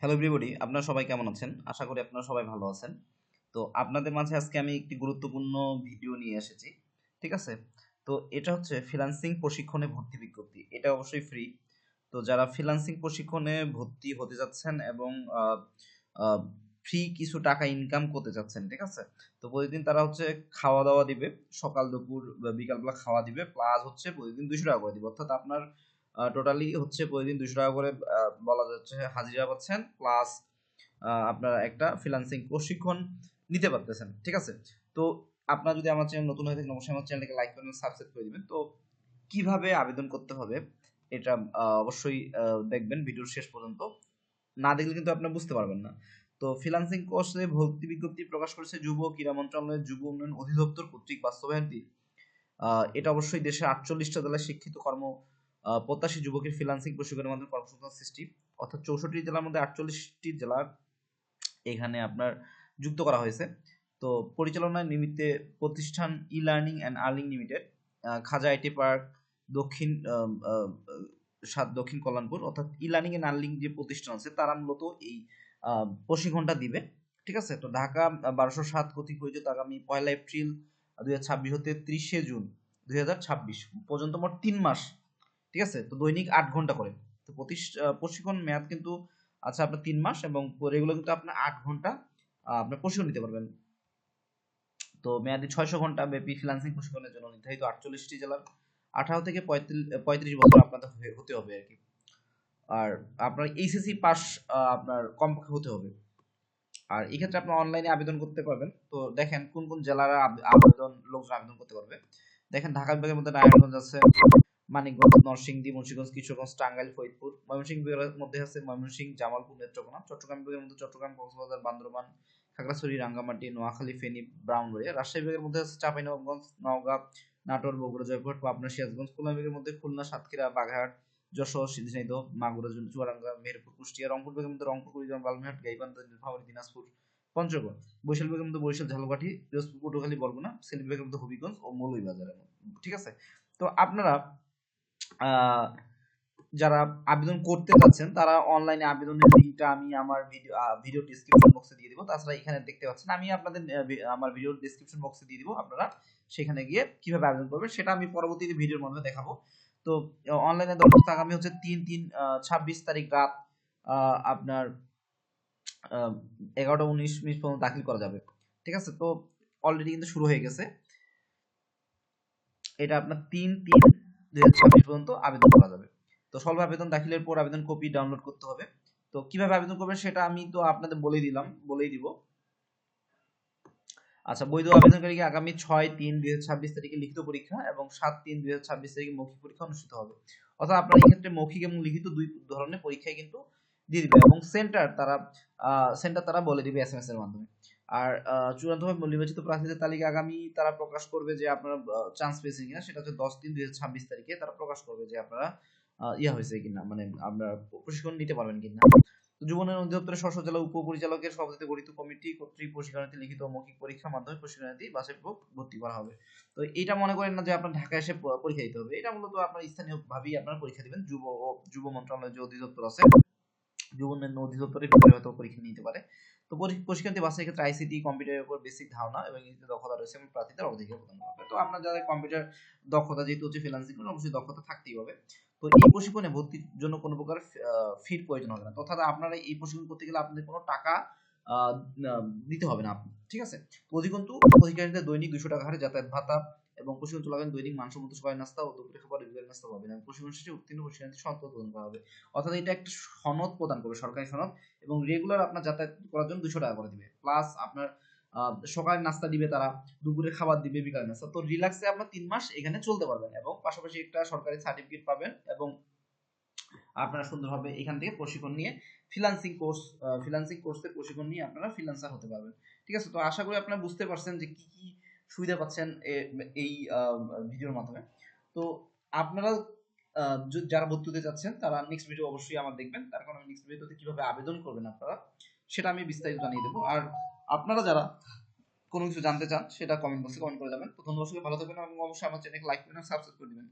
Hello everybody আপনারা সবাই কেমন আছেন? আশা করি আপনারা সবাই ভালো আছেন। তো আপনাদের মাঝে আজকে আমি একটি গুরুত্বপূর্ণ ভিডিও নিয়ে এসেছি, ঠিক আছে? তো এটা হচ্ছে ফ্রিল্যান্সিং প্রশিক্ষণে ভর্তি বিজ্ঞপ্তি। এটা অবশ্যই ফ্রি তো যারা ফ্রিল্যান্সিং প্রশিক্ষণে ভর্তি হতে যাচ্ছেন এবং ফ্রি কিছু টাকা ইনকাম করতে যাচ্ছেন, ঠিক আছে? তো প্রতিদিন তারা হচ্ছে খাওয়া দাওয়া দিবে, সকাল দুপুর বিকালবেলা খাওয়া দিবে প্লাস হচ্ছে প্রতিদিন দুশো টাকা করে দিবে। অর্থাৎ আপনার টোটালি হচ্ছে প্রতিদিন দুশো টাকা করে বলা যাচ্ছে হাজিরা পাচ্ছেন প্লাস আপনার একটা ফ্রিল্যান্সিং প্রশিক্ষণ নিতে পারতেছেন, ঠিক আছে? তো আপনার যদি আমার চ্যানেল নতুন হয়ে থাকেন, অবশ্যই আমার চ্যানেলকে লাইক করবেন সাবস্ক্রাইব করে দিবেন। তো কীভাবে আবেদন করতে হবে এটা অবশ্যই দেখবেন ভিডিওর শেষ পর্যন্ত। না দেখলে কিন্তু আপনি বুঝতে পারবেন না। তো ফ্রিল্যান্সিং কোর্সে ভর্তি বিজ্ঞপ্তি প্রকাশ করেছে যুব ক্রীড়া মন্ত্রণালয়ের যুব উন্নয়ন অধিদপ্তর কর্তৃক বাস্তবায়নটি। এটা অবশ্যই দেশের আটচল্লিশটা জেলায় শিক্ষিত কর্ম প্রত্যাশী যুবকের ফ্রিল্যান্সিং প্রশিক্ষণের মাধ্যমে কর্মসংস্থান সৃষ্টি, অর্থাৎ চৌষট্টি জেলার মধ্যে আটচল্লিশটি জেলার এখানে আপনার যুক্ত করা হয়েছে। তো পরিচালনার নিমিত্তে প্রতিষ্ঠান E learning and earning limited Khaja IT park, দক্ষিণ সাত দক্ষিণ কল্যাণপুর, অর্থাৎ ই লার্নিং অ্যান্ড আর্নিং যে প্রতিষ্ঠান আছে, তারা মূলত এই প্রশিক্ষণটা দিবে। ঠিক আছে? তো ঢাকা বারোশো সাত কর্তৃক পরিচিত আগামী পয়লা এপ্রিল, দুই হাজার ছাব্বিশ হতে ত্রিশে জুন, দুই হাজার ছাব্বিশ পর্যন্ত মোট তিন মাস ঠিক আছে? তো দৈনিক আট ঘণ্টা করে। তো আহ, প্রশিক্ষণ মেয়াদ কিন্তু আচ্ছা আপনার তিন মাস এবং এগুলো কিন্তু আপনার আট ঘণ্টা আপনার প্রশিক্ষণ নিতে পারবেন। তো মেয়াদি ছয়শো ঘণ্টা ব্যাপী ফ্রিল্যান্সিং প্রশিক্ষণের জন্য নির্ধারিত আটচল্লিশটি জেলার আঠারো থেকে পঁয়ত্রিশ বছর আপনাদের হতে হবে আর কি। আর আপনার এইচএসসি পাস আপনার কমপক্ষে হতে হবে। আর এই ক্ষেত্রে আপনি অনলাইনে আবেদন করতে পারবেন। তো দেখেন কোন কোন জেলার আবেদন লোকজন আবেদন করতে পারবে। দেখেন ঢাকা বিভাগের মধ্যে নারায়ণগঞ্জ আছে মানিকগঞ্জ, নরসিংদী, মুন্সিগঞ্জ, কিশোরগঞ্জ, টাঙ্গাইল, ফরিদপুর। ময়মনসিংহ বিভাগের মধ্যে আছে ময়মনসিংহ, জামালপুর, নেত্রকোনা। চট্টগ্রাম বিভাগের মধ্যে চট্টগ্রাম, কক্সবাজার, বান্দরবান, খাগড়াছড়ি, রাঙ্গামাটি, নোয়াখালী, ফেনী, ব্রাহ্মণবাড়িয়া। রাজশাহী বিভাগের মধ্যে আছে চাঁপাইনবাবগঞ্জ, নওগাঁ, নাটোর, বগুড়া, জয়পুরহাট, পাবনা, সিরাজগঞ্জ। খুলনা বিভাগের মধ্যে খুলনা, সাতক্ষীরা বাঘাট যশোর ঝিনাইদহ মাগুরা চুয়াডাঙ্গা, মেহেরপুর, কুষ্টিয়া, রংপুর বিভাগের মধ্যে রংপুর কুড়িগ্রাম বালমিরহাট গাইবান্ধা, নীলফামারী, দিনাজপুর, পঞ্চগড়। বরিশাল বিভাগের মধ্যে বরিশাল, ঝালকাঠি পটুয়াখালী, বরগুনা সিলেট বিভাগের মধ্যে হবিগঞ্জ ও মৌলভীবাজারের মধ্যে। ঠিক আছে? তো আপনারা যারা আবেদন করতে যাচ্ছেন, তারা অনলাইনে আবেদনের লিঙ্কটা আমি আমার ভিডিও ভিডিও ডিসক্রিপশন বক্সে দিয়ে দিব। তাছাড়া এখানে দেখতে পাচ্ছেন, আমি আপনাদের আমার ভিডিও ডিসক্রিপশন বক্সে দিয়ে দিব আপনারা সেখানে গিয়ে কীভাবে আবেদন করবেন, সেটা আমি পরবর্তীতে ভিডিওর মাধ্যমে দেখাবো। তো অনলাইনে দরখাস্ত আগামী হচ্ছে তিন তিন ছাব্বিশ তারিখ রাত আপনার এগারোটা উনিশ মিনিট পর্যন্ত দাখিল করা যাবে। ঠিক আছে? তো অলরেডি কিন্তু শুরু হয়ে গেছে। এটা আপনার তিন তিন পর্যন্ত আবেদন করা যাবে। তো স্বল্প আবেদন, দাখিলের পর আবেদন কপি ডাউনলোড করতে হবে। তো কীভাবে আবেদন করবেন সেটা আমি তো আপনাদের বলেই দিলাম, বলেই দিব। আচ্ছা বৈধ আবেদনকারীকে আগামী ছয় তিন দুই ছাব্বিশ তারিখে লিখিত পরীক্ষা এবং সাত তিন দুই ছাব্বিশ তারিখে মৌখিক পরীক্ষা অনুষ্ঠিত হবে। অর্থাৎ আপনার ক্ষেত্রে মৌখিক এবং লিখিত দুই ধরনের পরীক্ষায় কিন্তু দিয়ে দিবে এবং সেন্টার তারা সেন্টার তারা বলে দিবে এস এম এস এর মাধ্যমে। আর চূড়ান্তভাবে নির্বাচিত প্রার্থীদের তালিকা আগামী তারা প্রকাশ করবে যে আপনারা চান্স পেয়েছেন কিনা, সেটা হচ্ছে দশ তিন দুই ছাব্বিশ তারিখে তারা প্রকাশ করবে যে আপনারা ইয়া হয়েছে কিনা মানে আপনারা প্রশিক্ষণ নিতে পারবেন কিনা। তো যুব উন্নয়ন অধিদপ্তরের জেলা উপপরিচালকের গঠিত কমিটি কর্তৃক প্রশিক্ষণার্থী লিখিত মৌখিক পরীক্ষার মাধ্যমে প্রশিক্ষণার্থী পূর্বক ভর্তি করা হবে। তো এটা মনে করেন না যে আপনার ঢাকা এসে পরীক্ষা দিতে হবে। এটা মূলত আপনার স্থানীয় ভাবেই আপনারা পরীক্ষা দিবেন। যুব ও, যুব মন্ত্রণালয়ের যে অধিদপ্তর আছে যুব উন্নয়ন অধিদপ্তরের ভিতরে হয়তো পরীক্ষা নিতে পারে। তো পরী- প্রশিক্ষণার্থী বাছাই ক্ষেত্রে আইসিটি কম্পিউটারের উপর বেসিক ধারণা এবং ইংরেজিতে দক্ষতা রয়েছে এবং প্রার্থীদের অধিকার প্রদান করা হবে। তো আপনার যাদের কম্পিউটার দক্ষতা যেহেতু হচ্ছে ফ্রিল্যান্সিং অবশ্যই দক্ষতা থাকতেই হবে। তো এই প্রশিক্ষণে ভর্তির জন্য কোনো প্রকার ফির প্রয়োজন হবে না। অর্থাৎ আপনারা এই প্রশিক্ষণ করতে গেলে আপনাদের কোনো টাকা দিতে হবে না ঠিক আছে? অধিকন্তু অধিকারীদের দৈনিক দুশো টাকা হারে যাতায়াত ভাতা এবং প্রশিক্ষণ চলাকালীন দৈনিক মানসম্মত সবাই নাস্তা ও দুপুরে খাবার রেগুলার নাস্তা পাবেন। এবং প্রশিক্ষণ শেষে উত্তীর্ণ প্রশিক্ষণার্থী সনদ প্রদান করা হবে। অর্থাৎ এটা একটা সনদ প্রদান করবে, সরকারি সনদ। এবং রেগুলার আপনার যাতায়াত করার জন্য দুশো টাকা করে দিবে। প্লাস আপনার সকালের নাস্তা দিবে তারা, দুপুরে খাবার দিবে বিকালের নাস্তা। তো রিল্যাক্সে আপনার তিন মাস এখানে চলতে পারবেন এবং পাশাপাশি একটা সরকারি সার্টিফিকেট পাবেন এবং আপনারা সুন্দরভাবে এখান থেকে প্রশিক্ষণ নিয়ে ফ্রিল্যান্সিং কোর্স ফ্রিল্যান্সিং কোর্সের প্রশিক্ষণ নিয়ে আপনারা ফ্রিল্যান্সার হতে পারবেন। ঠিক আছে? তো আশা করি আপনারা বুঝতে পারছেন যে কি কি সুবিধা পাচ্ছেন এই ভিডিওর মাধ্যমে। তো আপনারা যারা ভর্তি হতে চাচ্ছেন, তারা নেক্সট ভিডিও অবশ্যই আমার দেখবেন। তার কারণ নেক্সট ভিডিওতে কীভাবে আবেদন করবেন আপনারা, সেটা আমি বিস্তারিত জানিয়ে দেবো। আর আপনারা যারা কোনো কিছু জানতে চান, সেটা কমেন্ট বক্সে কমেন্ট করে যাবেন। তো ধন্যবাদ ভালো থাকবেন এবং অবশ্যই আমার চ্যানেলকে লাইক করবেন সাবস্ক্রাইব করে দিবেন।